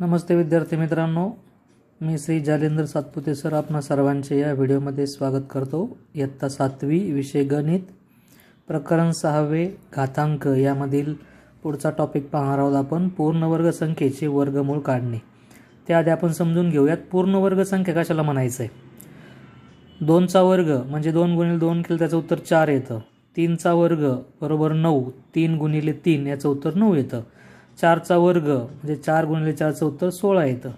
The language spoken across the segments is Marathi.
नमस्ते विद्यार्थी मित्रांनो. मी श्री जालेंद्र सातपुते सर आपणा सर्वांचे या व्हिडिओमध्ये स्वागत करतो. इयत्ता सातवी विषय गणित प्रकरण सहावे घातांक. यामधील पुढचा टॉपिक पाहणार आहोत आपण पूर्णवर्ग संख्येचे वर्गमूळ काढणे. त्याआधी आपण समजून घेऊयात पूर्णवर्ग संख्या कशाला म्हणायचं आहे दोनचा वर्ग म्हणजे दोन गुणिले दोन केलं त्याचं उत्तर चार येतं. तीनचा वर्ग बरोबर नऊ तीन गुणिले तीन याचं उत्तर नऊ येतं. चारचा वर्ग म्हणजे चार गुणिले चारचं उत्तर सोळा येतं.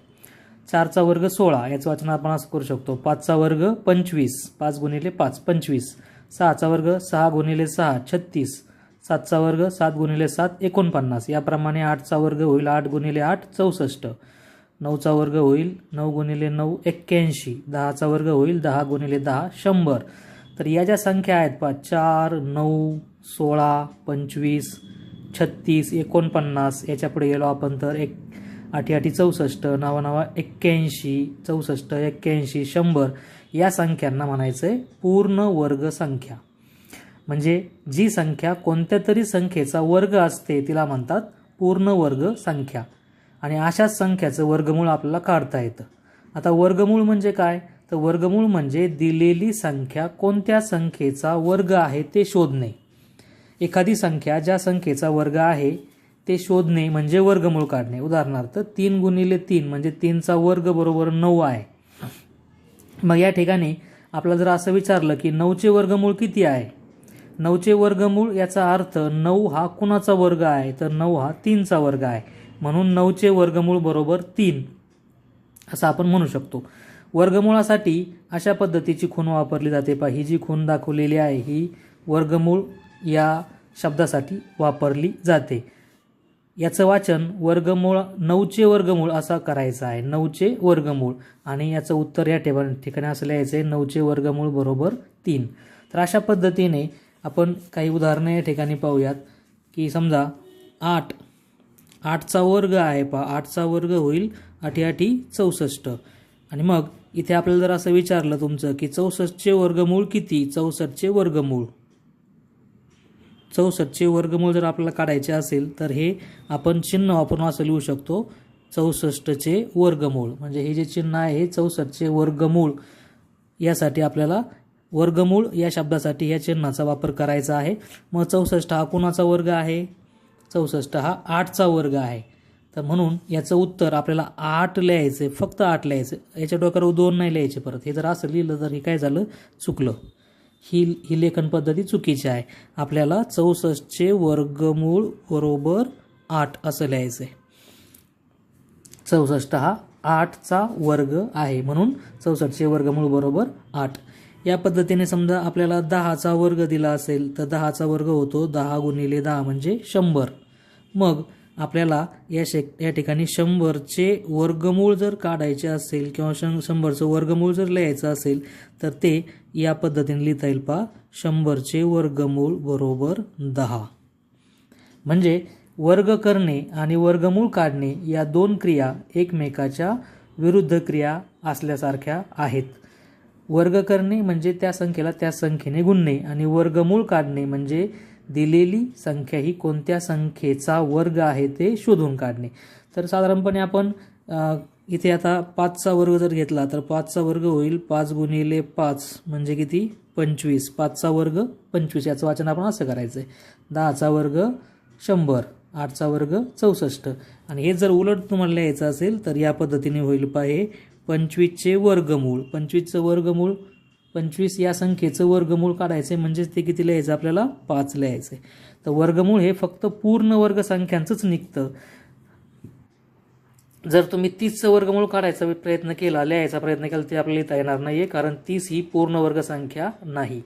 चारचा वर्ग सोळा याचं वाचन आपण असं करू शकतो. पाचचा वर्ग पंचवीस पाच गुणिले पाच पंचवीस. सहाचा वर्ग सहा गुणिले सहा छत्तीस. सातचा वर्ग सात गुणिले सात एकोणपन्नास. याप्रमाणे आठचा वर्ग होईल आठ गुणिले आठ चौसष्ट. नऊचा वर्ग होईल नऊ गुणिले नऊ एक्क्याऐंशी. दहाचा वर्ग होईल दहा गुणिले दहा शंभर. तर या ज्या संख्या आहेत पा चार नऊ सोळा पंचवीस छत्तीस एकोणपन्नास याच्यापुढे गेलो आपण तर एक आठी आठी चौसष्ट नवा नावा एक्क्याऐंशी चौसष्ट एक्क्याऐंशी शंभर या संख्यांना म्हणायचं आहे पूर्ण वर्ग संख्या. म्हणजे जी संख्या कोणत्या तरी संख्येचा वर्ग असते तिला म्हणतात पूर्ण वर्ग संख्या. आणि अशाच संख्याचं वर्गमूळ आपल्याला काढता येतं. आता वर्गमूळ म्हणजे काय? तर वर्गमूळ म्हणजे दिलेली संख्या कोणत्या संख्येचा वर्ग आहे ते शोधणे. एखादी संख्या ज्या संख्येचा वर्ग आहे ते शोधणे म्हणजे वर्गमूळ काढणे. उदाहरणार्थ तीन गुणिले तीन म्हणजे तीनचा वर्ग बरोबर नऊ आहे. मग या ठिकाणी आपल्याला जर असं विचारलं की नऊचे वर्गमूळ किती आहे? नऊचे वर्गमूळ याचा अर्थ नऊ हा कुणाचा वर्ग आहे? तर नऊ हा तीनचा वर्ग आहे. म्हणून नऊचे वर्गमूळ बरोबर तीन असं आपण म्हणू शकतो. वर्गमूळासाठी अशा पद्धतीची खूण वापरली जाते पहा. ही जी खूण दाखवलेली आहे ही वर्गमूळ या शब्दासाठी वापरली जाते. याचं वाचन वर्गमूळ नऊचे वर्गमूळ असा करायचं आहे. नऊचे वर्गमूळ. आणि याचं उत्तर या टेबल ठिकाणी असं लिहायचं आहे नऊचे वर्गमूळ बरोबर तीन. तर अशा पद्धतीने आपण काही उदाहरणं या ठिकाणी पाहूयात की समजा आठ. आठचा वर्ग आहे पहा. आठचा वर्ग होईल आठी आठी चौसष्ट. आणि मग इथे आपल्याला जर असं विचारलं तुमचं की चौसष्टचे वर्गमूळ किती? चौसष्टचे वर्गमूळ. चौसष्टचे वर्गमूळ जर आपल्याला काढायचे असेल तर हे आपण चिन्ह वापरून असं लिहू शकतो. चौसष्टचे वर्गमूळ. म्हणजे हे जे चिन्ह आहे हे चौसष्टचे वर्गमूळ यासाठी आपल्याला वर्गमूळ या शब्दासाठी या चिन्हाचा वापर करायचा आहे. मग चौसष्ट हा कोणाचा वर्ग आहे? चौसष्ट हा आठचा वर्ग आहे. तर म्हणून याचं उत्तर आपल्याला आठ लिहायचं आहे फक्त आठ लिहायचं याच्या डोक्यावर दोन नाही लिहायचे परत. हे जर असं लिहिलं तर हे काय झालं? चुकलं. ही ही लेखन पद्धती चुकीची आहे. आपल्याला चौसष्टचे वर्गमूळ बरोबर आठ असं लिहायचं आहे चौसष्ट हा आठचा वर्ग आहे. म्हणून चौसष्टचे वर्गमूळ बरोबर आठ. या पद्धतीने समजा आपल्याला दहाचा वर्ग दिला असेल तर दहाचा वर्ग होतो दहा गुणिले दहा म्हणजे शंभर. मग आपल्याला या शे या ठिकाणी शंभरचे वर्गमूळ जर काढायचे असेल किंवा शं शंभरचं वर्गमूळ जर लिहायचं असेल तर ते या पद्धतीने लिहिता येईल पहा. शंभरचे वर्गमूळ बरोबर दहा. म्हणजे वर्ग करणे आणि वर्गमूळ काढणे या दोन क्रिया एकमेकाच्या विरुद्ध क्रिया असल्यासारख्या आहेत. वर्ग करणे म्हणजे त्या संख्येला त्या संख्येने गुणणे आणि वर्गमूळ काढणे म्हणजे दिलेली संख्या ही कोणत्या संख्येचा वर्ग आहे ते शोधून काढणे. तर साधारणपणे आपण इथे आता पाचचा वर्ग जर घेतला तर पाचचा वर्ग होईल पाच गुणिले पाच म्हणजे किती? पंचवीस. पाचचा वर्ग पंचवीस. याचं वाचन आपण असं करायचं आहे दहाचा वर्ग शंभर. आठचा वर्ग चौसष्ट. आणि हे जर उलट तुम्हाला लिहायचं असेल तर या पद्धतीने होईल पा हे पंचवीसचे वर्गमूळ. पंचवीसचं वर्गमूळ पंचवीस या संख्येचं वर्गमूळ काढायचं आहे म्हणजेच ते किती लिहायचं? आपल्याला पाच लिहायचं आहे तर वर्गमूळ हे फक्त पूर्ण वर्ग संख्यांचंच निघतं. जर तुम्ही तीसचं वर्गमूळ काढायचा प्रयत्न केला लिहायचा प्रयत्न केला ते आपल्याला लिहिता येणार नाही आहे कारण तीस ही पूर्ण वर्ग संख्या नाही.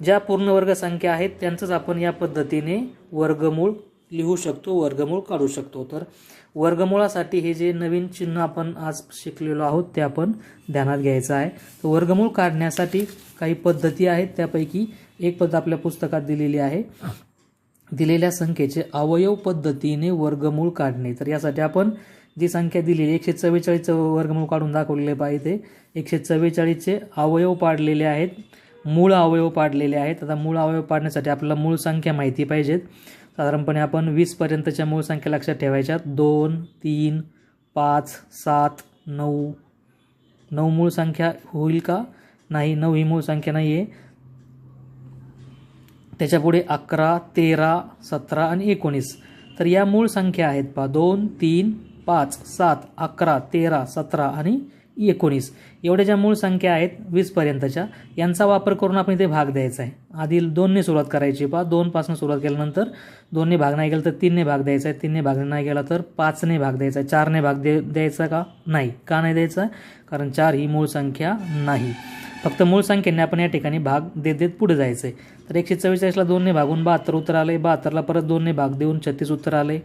ज्या पूर्ण वर्ग संख्या आहेत त्यांचंच आपण या पद्धतीने वर्गमूळ लिहू शकतो वर्गमूळ काढू शकतो. तर वर्गमूळासाठी हे जे नवीन चिन्ह आपण आज शिकलेलो आहोत ते आपण ध्यानात घ्यायचं आहे. तर वर्गमूळ काढण्यासाठी काही पद्धती आहेत त्यापैकी एक पद्धत आपल्या पुस्तकात दिलेली आहे. दिलेल्या संख्येचे अवयव पद्धतीने वर्गमूळ काढणे. तर यासाठी आपण जी संख्या दिलेली एकशे चव्वेचाळीसचं वर्गमूळ काढून दाखवलेले पाहिजे एकशे चव्वेचाळीसचे अवयव पाडलेले आहेत मूळ अवयव पाडलेले आहेत. आता मूळ अवयव पाडण्यासाठी आपल्याला मूळ संख्या माहिती पाहिजेत. साधारणपणे आपण वीसपर्यंतच्या मूळ संख्या लक्षात ठेवायच्या. दोन तीन पाच सात नऊ. नऊ मूळ संख्या होईल का? नाही नऊ ही मूळ संख्या नाही आहे त्याच्यापुढे अकरा तेरा सतरा आणि एकोणीस. तर या मूळ संख्या आहेत पहा. दोन तीन पाच सात अकरा तेरा सतरा आणि एकोणीस. एवढ्या ज्या मूळ संख्या आहेत वीसपर्यंतच्या यांचा वापर करून आपण इथे भाग द्यायचा आहे. आधी दोनने सुरुवात करायची पहा दोनपासून सुरुवात केल्यानंतर दोनने भाग नाही गेला तर तीनने भाग द्यायचा आहे. तीनने भाग नाही गेला तर पाचने भाग द्यायचा आहे. चारने भाग दे द्यायचा का? नाही. का नाही द्यायचा? कारण चार ही मूळ संख्या नाही. फक्त मूळ संख्येने आपण या ठिकाणी भाग देत देत पुढे जायचं आहे तर एकशे चव्वेचाळीसला दोनने भागून बहात्तर उत्तर आले बहात्तरला परत दोनने भाग देऊन छत्तीस उत्तर आले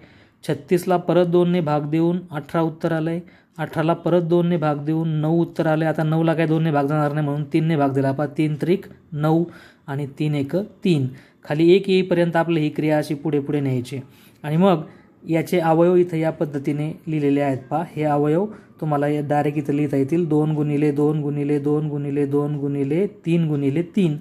छत्तीसला परत दोनने भाग देऊन अठरा उत्तर आलं आहे अठराला परत दोनने भाग देऊन नऊ उत्तर आले आता नऊला काय दोनने भाग जाणार नाही म्हणून तीनने भाग दिला. पहा तीन त्रिक नऊ आणि तीन एक तीन. खाली एक येईपर्यंत आपली ही क्रिया अशी पुढे पुढे न्यायची. आणि मग याचे अवयव इथं या पद्धतीने लिहिलेले आहेत. पहा हे अवयव तुम्हाला डायरेक्ट इथं लिहिता येतील. दोन गुणिले दोन गुणिले दोन गुणिले दोन गुणिले तीन गुणिले तीन.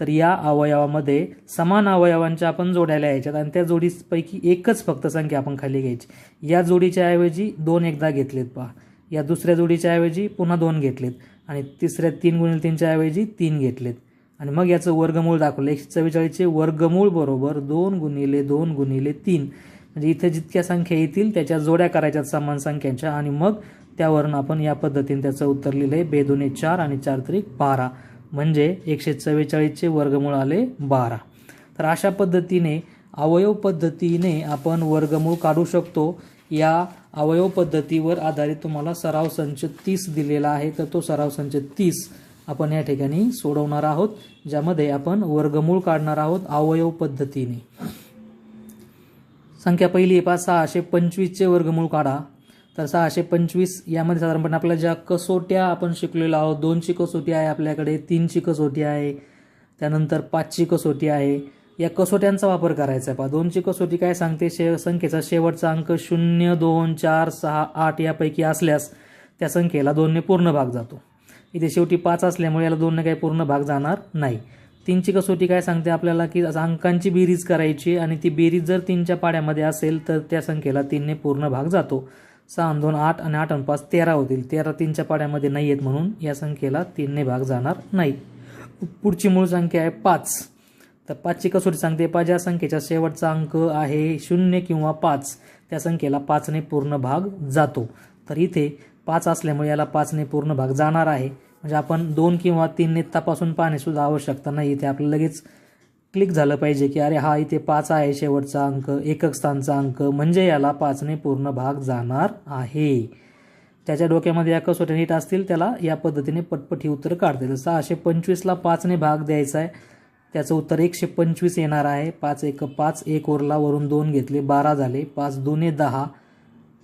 तर या अवयवामध्ये समान अवयवांच्या आपण जोड्या लिहायच्यात आणि त्या जोडीपैकी एकच फक्त संख्या आपण खाली घ्यायची. या जोडीच्या ऐवजी दोन एकदा घेतलेत पहा. या दुसऱ्या जोडीच्या ऐवजी पुन्हा दोन घेतलेत आणि तिसऱ्या तीन गुणिले तीनच्या ऐवजी तीन घेतलेत. आणि मग याचं वर्गमूळ दाखवलं. एकशे चव्वेचाळीसचे वर्गमूळ बरोबर दोन गुणिले दोन गुणिले तीन. म्हणजे इथे जितक्या संख्या येतील त्याच्या जोड्या करायच्यात समान संख्यांच्या आणि मग त्यावरून आपण या पद्धतीने त्याचं उत्तर लिहिलं आहे बेदोने चार आणि चार त्रिक बारा. म्हणजे एकशे चव्वेचाळीसचे वर्गमूळ आले बारा. तर अशा पद्धतीने अवयव पद्धतीने आपण वर्गमूळ काढू शकतो. या अवयव पद्धतीवर आधारित तुम्हाला सराव संच तीस दिलेला आहे. तर तो सराव संच तीस आपण या ठिकाणी सोडवणार आहोत ज्यामध्ये आपण वर्गमूळ काढणार आहोत अवयव पद्धतीने. संख्या पहिली पाच सहाशे पंचवीसचे वर्गमूळ काढा. तर सहाशे पंचवीस यामध्ये साधारणपणे आपल्या ज्या कसोट्या आपण शिकलेलो आहोत दोनची कसोटी आहे आपल्याकडे तीनची कसोटी आहे त्यानंतर पाचची कसोटी आहे या कसोट्यांचा वापर करायचा आहे. पहा दोनची कसोटी काय सांगते? शे संख्येचा शेवटचा अंक शून्य दोन चार सहा आठ यापैकी असल्यास त्या संख्येला दोनने पूर्ण भाग जातो. इथे शेवटी पाच असल्यामुळे याला दोनने काही पूर्ण भाग जाणार नाही. तीनची कसोटी काय सांगते आपल्याला? की अंकांची बेरीज करायची आणि ती बेरीज जर तीनच्या पाड्यामध्ये असेल तर त्या संख्येला तीनने पूर्ण भाग जातो. सहा दोन आठ आणि आठ पाच तेरा होतील. तेरा तीनच्या पाड्यामध्ये नाही आहेत म्हणून या संख्येला तीनने भाग जाणार नाही. पुढची मूळ संख्या आहे पाच. तर पाचची कसोटी सांगते पाच ज्या संख्येचा शेवटचा अंक आहे शून्य किंवा पाच त्या संख्येला पाचने पूर्ण भाग जातो. तर इथे पाच असल्यामुळे याला पाचने पूर्ण भाग जाणार आहे. म्हणजे आपण दोन किंवा तीनने तपासून पाहणे सुद्धा आवश्यकता नाही. इथे आपलं लगेच क्लिक झालं पाहिजे की अरे हा इथे पाच आहे शेवटचा अंक एकक स्थानचा अंक म्हणजे याला पाचने पूर्ण भाग जाणार आहे. त्याच्या डोक्यामध्ये या कसोट्या नीट असतील त्याला या पद्धतीने पटपट ही उत्तर काढतील. सहाशे पंचवीसला पाचने भाग द्यायचा आहे. त्याचं उत्तर एकशे पंचवीस येणार आहे. पाच एक पाच एक उरला वरून दोन घेतले बारा झाले. पाच दोन्ही दहा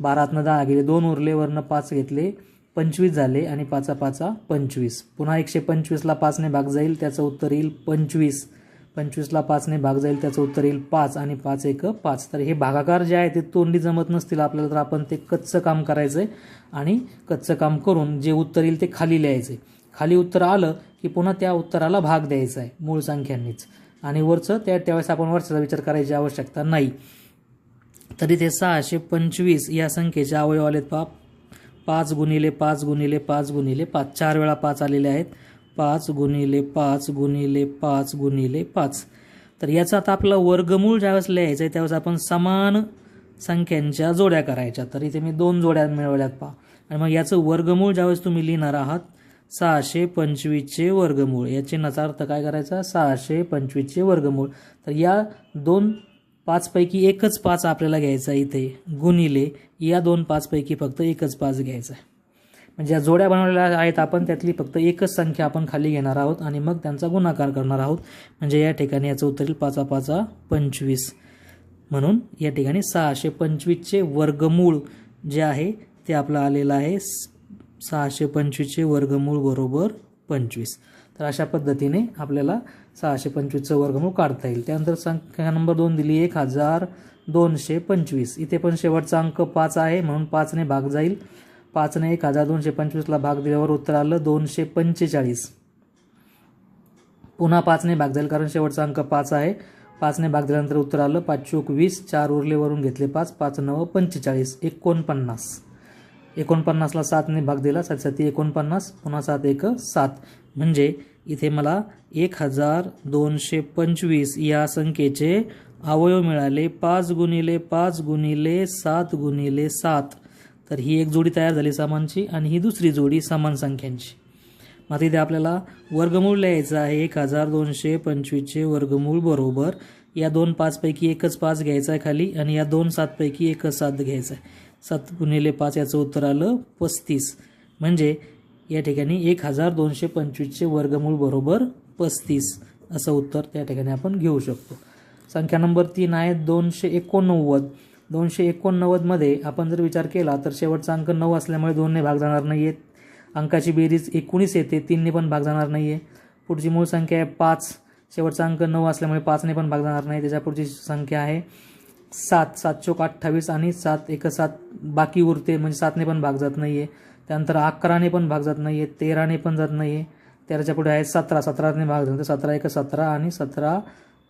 बारातनं दहा गेले दोन उरले वरनं पाच घेतले पंचवीस झाले आणि पाचा पाचा पंचवीस. पुन्हा एकशे पंचवीसला पाचने भाग जाईल त्याचं उत्तर येईल पंचवीस. पंचवीसला पाचने भाग जाईल त्याचं उत्तर येईल पाच आणि पाच एक पाच. तर हे भागाकार जे आहे ते तोंडी जमत नसतील. आपल्याला तर आपण ते कच्चं काम करायचं आहे आणि कच्चं काम करून जे उत्तर येईल ते खाली लिहायचं खाली उत्तर आलं की पुन्हा त्या उत्तराला भाग द्यायचा आहे मूळ संख्यांनीच. आणि वरचं त्या त्यावेळेस आपण वरचा विचार करायची आवश्यकता नाही. तरी ते सहाशे पंचवीस या संख्येचे अवयव आलेत पा पाच गुणिले पाच गुणिले पाच गुणिले पाच. चार वेळा पाच आलेले आहेत. पाच गुणिले पाच गुणिले पाच गुणिले पाच. तर याचा आता आपला वर्गमूळ ज्यावेळेस लिहायचं आहे त्यावेळेस आपण समान संख्यांच्या जोड्या करायच्या. तर इथे मी दोन जोड्या मिळवल्यात पहा. आणि मग याचं वर्गमूळ ज्यावेळेस तुम्ही लिहिणार आहात सहाशे पंचवीसचे वर्गमूळ. या चिन्हाचा अर्थ काय करायचा? सहाशे पंचवीसचे वर्गमूळ. तर या दोन पाचपैकी एकच पाच आपल्याला घ्यायचा इथे. गुणिले या दोन पाचपैकी फक्त एकच पाच घ्यायचा आहे. म्हणजे ज्या जोड्या बनवलेल्या आहेत आपण त्यातली फक्त एकच संख्या आपण खाली घेणार आहोत आणि मग त्यांचा गुणाकार करणार आहोत. म्हणजे या ठिकाणी याचं उत्तर येईल पाचा पाचा पंचवीस. म्हणून या ठिकाणी सहाशे पंचवीसचे वर्गमूळ जे आहे ते आपलं आलेलं आहे सहाशे पंचवीसचे वर्गमूळ बरोबर पंचवीस. तर अशा पद्धतीने आपल्याला सहाशे पंचवीसचं वर्गमूळ काढता येईल. त्यानंतर संख्या नंबर दोन दिली एक हजार दोनशे पंचवीस. इथे पण शेवटचा अंक पाच आहे म्हणून पाचने भाग जाईल. पाचने एक हजार दोनशे पंचवीसला भाग दिल्यावर उत्तर आलं दोनशे पंचेचाळीस. पुन्हा पाचने भाग जाईल कारण शेवटचा अंक पाच आहे. पाचने भाग दिल्यानंतर उत्तर आलं पाच चोक वीस चार उरलेवरून घेतले पाच पाच नऊ पंचेचाळीस एकोणपन्नास. एकोणपन्नासला सातने भाग दिला सात साती एकोणपन्नास पुन्हा सात एक सात. म्हणजे इथे मला एक हजार दोनशे पंचवीस या संख्येचे अवयव मिळाले पाच गुणिले पाच गुणिले सात गुणिले सात. तर ही एक जोडी तयार झाली समानची आणि ही दुसरी जोडी समान संख्यांची. मग तिथे इथे आपल्याला वर्गमूळ लिहायचं आहे. एक हजार दोनशे पंचवीसचे वर्गमूळ बरोबर. या दोन पाचपैकी एकच पाच घ्यायचा आहे खाली आणि या दोन सातपैकी एकच सात घ्यायचा आहे. सात गुणिले पाच याचं उत्तर आलं पस्तीस. म्हणजे या ठिकाणी एक हजार दोनशे पंचवीसचे वर्गमूळ बरोबर पस्तीस असं उत्तर त्या ठिकाणी आपण घेऊ शकतो. संख्या नंबर तीन आहे दोनशे एकोणनव्वद. दोनशे एकोणनव्वदमध्ये आपण जर विचार केला तर शेवटचा अंक नऊ असल्यामुळे दोनने भाग जाणार नाही आहेत अंकाची बेरीज एकोणीस येते तीनने पण भाग जाणार नाही आहे पुढची मूळ संख्या आहे पाच. शेवटचा अंक नऊ असल्यामुळे पाचने पण भाग जाणार नाही. त्याच्या पुढची संख्या आहे सात. सात चोक अठ्ठावीस आणि सात एक सात बाकी उरते म्हणजे सातने पण भाग जात नाही आहे त्यानंतर अकराने पण भाग जात नाही आहे तेराने पण जात नाही आहे तेराच्या पुढे आहे सतरा. सतराने भाग जात सतरा एक सतरा आणि सतरा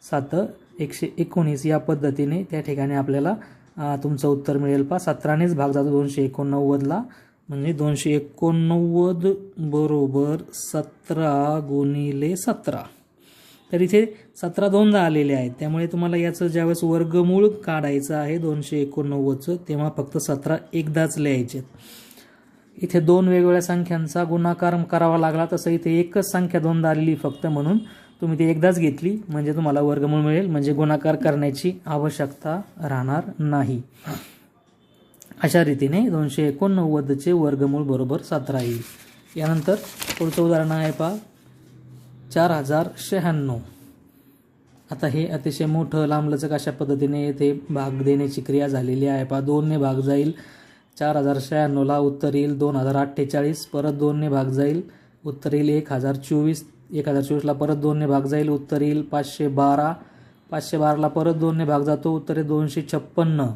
सात एकशे एकोणीस या पद्धतीने त्या ठिकाणी आपल्याला तुमचं उत्तर मिळेल पा सतरानेच भाग जातो दोनशे एकोणनव्वदला. म्हणजे दोनशे एकोणनव्वद बरोबर सतरा गुणिले सतरा. तर इथे सतरा दोनदा आलेले आहेत. त्यामुळे तुम्हाला याचं ज्यावेळेस वर्गमूळ काढायचं आहे दोनशे एकोणनव्वदचं तेव्हा फक्त सतरा एकदाच लिहायचे इथे दोन वेगवेगळ्या संख्यांचा गुणाकार करावा लागला. तसं इथे एकच संख्या दोनदा आलेली फक्त म्हणून तुम्ही ती एकदाच घेतली म्हणजे तुम्हाला वर्गमूळ मिळेल म्हणजे गुणाकार करण्याची आवश्यकता राहणार नाही. अशा रीतीने दोनशे एकोणनव्वदचे वर्गमूळ बरोबर सतरा येईल. यानंतर पुढचं उदाहरण आहे पहा. चार हजार शहाण्णव आता हे अतिशय मोठं लांबलचक अशा पद्धतीने येथे भाग देण्याची क्रिया झालेली आहे. पहा दोनने भाग जाईल चार हजार शहाण्णवला उत्तर येईल दोन हजार अठ्ठेचाळीस परत दोनने भाग जाईल उत्तर येईल एक हजार चोवीस एक हजार चोवीसला परत दोनने भाग जाईल. उत्तर येईल पाचशे बारा. पाचशे बाराला परत दोनने भाग जातो. उत्तर आहे दोनशे छप्पन्न.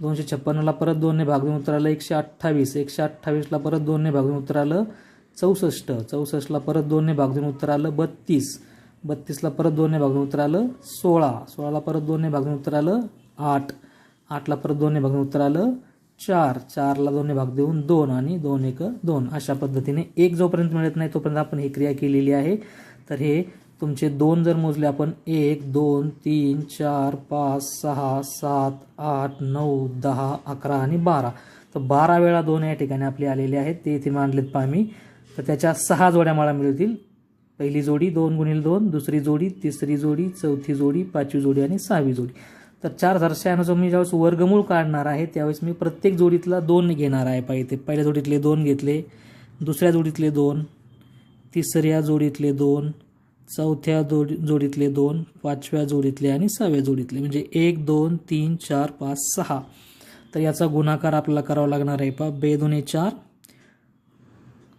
दोनशे छप्पन्नला परत दोनने भाग देऊन उत्तर आलं एकशे अठ्ठावीस. एकशे अठ्ठावीसला परत दोनने भाग देऊन उत्तर आलं चौसष्ट. चौसष्टला परत दोनने भाग देऊन उत्तर आलं बत्तीस. बत्तीसला परत दोनने भाग देऊन उत्तर आलं सोळा. सोळाला परत दोनने भाग देऊन उत्तर आलं आठ. आठला परत दोनने भाग देऊन उत्तर आलं चार चारला दोन्ही भाग देऊन दोन आणि दोन एक दोन. अशा पद्धतीने एक जोपर्यंत मिळत नाही तोपर्यंत आपण ही क्रिया केलेली आहे. तर हे तुमचे दोन जर मोजले आपण एक दोन तीन चार पाच सहा सात आठ नऊ दहा अकरा आणि बारा. तर बारा वेळा दोन या ठिकाणी आपले आलेले आहेत. ते इथे मांडलेत पहा मी तर त्याच्या सहा जोड्या मला मिळतील. पहिली जोडी दोन गुणिले दोन दुसरी जोडी तिसरी जोडी चौथी जोडी पाचवी जोडी आणि सहावी जोडी. तर चार हजार जो मी ज्यावेळेस वर्गमूळ काढणार आहे त्यावेळेस मी प्रत्येक जोडीतला दोन घेणार आहे पाहिजे पहिल्या जोडीतले दोन घेतले दुसऱ्या जोडीतले दोन तिसऱ्या जोडीतले दोन चौथ्या जोडी जोडीतले दोन पाचव्या जोडीतले आणि सहाव्या जोडीतले. म्हणजे एक दोन तीन चार पाच सहा. तर याचा गुणाकार आपल्याला करावा लागणार आहे पा बे दोन्ही चार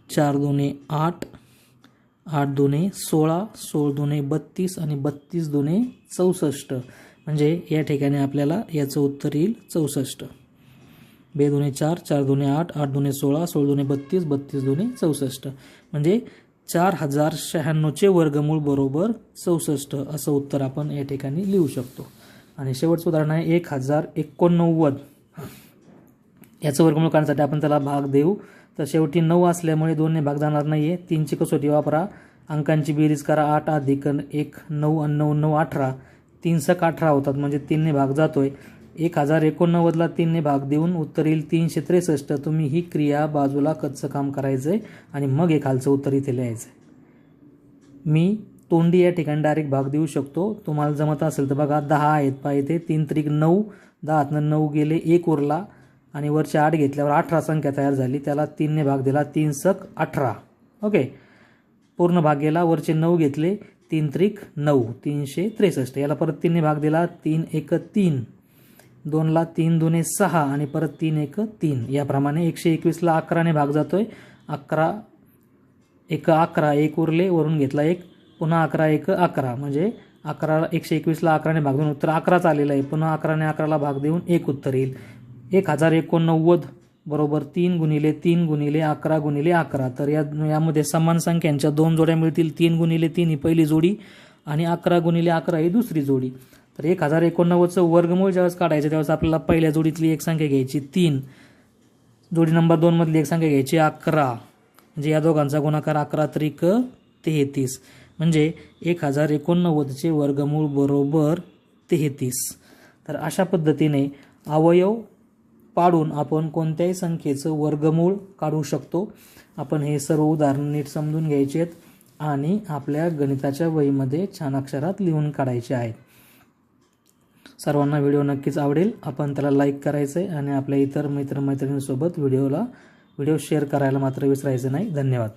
चार दोन्ही आठ आठ दोन्ही सोळा सोळ दोन्ही बत्तीस आणि बत्तीस दोन्ही चौसष्ट. म्हणजे या ठिकाणी आपल्याला याचं उत्तर येईल चौसष्ट. बे दोन्ही चार चार दोन्ही आठ आठ दोन्ही सोळा सोळ दोन्ही बत्तीस बत्तीस दोन्ही चौसष्ट. म्हणजे चार हजार शहाण्णवचे वर्गमूळ बरोबर चौसष्ट असं उत्तर आपण या ठिकाणी लिहू शकतो. आणि शेवटचं उदाहरण आहे एक हजार एकोणनव्वद. याचं वर्गमूळ काढण्यासाठी आपण त्याला भाग देऊ. तर शेवटी नऊ असल्यामुळे दोनने भाग जाणार नाही आहे तीनची कसोटी वापरा. अंकांची बेरीज करा आठ अधिक एक नऊ नऊ नऊ अठरा. तीन सक अठरा होतात म्हणजे तीनने भाग जातोय. एक हजार एकोणनव्वदला तीनने भाग देऊन उत्तर येईल तीनशे त्रेसष्ट. तुम्ही ही क्रिया बाजूला कच्चं काम करायचं आहे आणि मग हे खालचं उत्तर इथे लिहायचं आहे मी तोंडी या ठिकाणी डायरेक्ट भाग देऊ शकतो. तुम्हाला जमत असेल तर बघा दहा आहेत पाय इथे. तीन त्रिक नऊ दहातनं नऊ गेले एक उरला आणि वरचे आठ घेतल्यावर अठरा संख्या तयार झाली. त्याला तीनने भाग दिला तीन सक अठरा. ओके. पूर्ण भाग गेला वरचे नऊ घेतले तीन त्रिक नऊ तीनशे त्रेसष्ट. याला परत तीनने भाग दिला तीन एक तीन. दोनला तीन दुने सहा आणि परत तीन एक तीन. याप्रमाणे एकशे एकवीसला अकराने भाग जातोय. अकरा एक अकरा एक उरले वरून घेतला एक पुन्हा अकरा एक अकरा. म्हणजे अकरा एकशे एकवीसला अकराने भाग देऊन उत्तर अकराच आलेलं आहे. पुन्हा अकराने अकराला भाग देऊन एक उत्तर येईल. एक हजार एकोणनव्वद बरोबर तीन गुणिले तीन गुणिले अकरा गुणिले अकरा. तर या यामध्ये समान संख्यांच्या दोन जोड्या मिळतील. तीन गुणिले तीन ही पहिली जोडी आणि अकरा गुणिले अकरा ही दुसरी जोडी. तर एक हजार एकोणनव्वदचं वर्गमूळ ज्यावेळेस काढायचं त्यावेळेस आपल्याला पहिल्या जोडीतली एक संख्या घ्यायची. तीन. जोडी नंबर दोनमधली एक संख्या घ्यायची अकरा. म्हणजे या दोघांचा गुणाकार अकरा त्रिक तेहतीस. म्हणजे एक हजार एकोणनव्वदचे वर्गमूळ बरोबर तेहतीस. तर अशा पद्धतीने अवयव पाडून आपण कोणत्याही संख्येचं वर्गमूळ काढू शकतो. आपण हे सर्व उदाहरण नीट समजून घ्यायचे आहेत आणि आपल्या गणिताच्या वहीमध्ये छान अक्षरात लिहून काढायचे आहेत. सर्वांना व्हिडिओ नक्कीच आवडेल. आपण त्याला लाईक करायचं आहे आणि आपल्या इतर मित्रमैत्रिणींसोबत व्हिडिओला व्हिडिओ शेअर करायला मात्र विसरायचं नाही. धन्यवाद.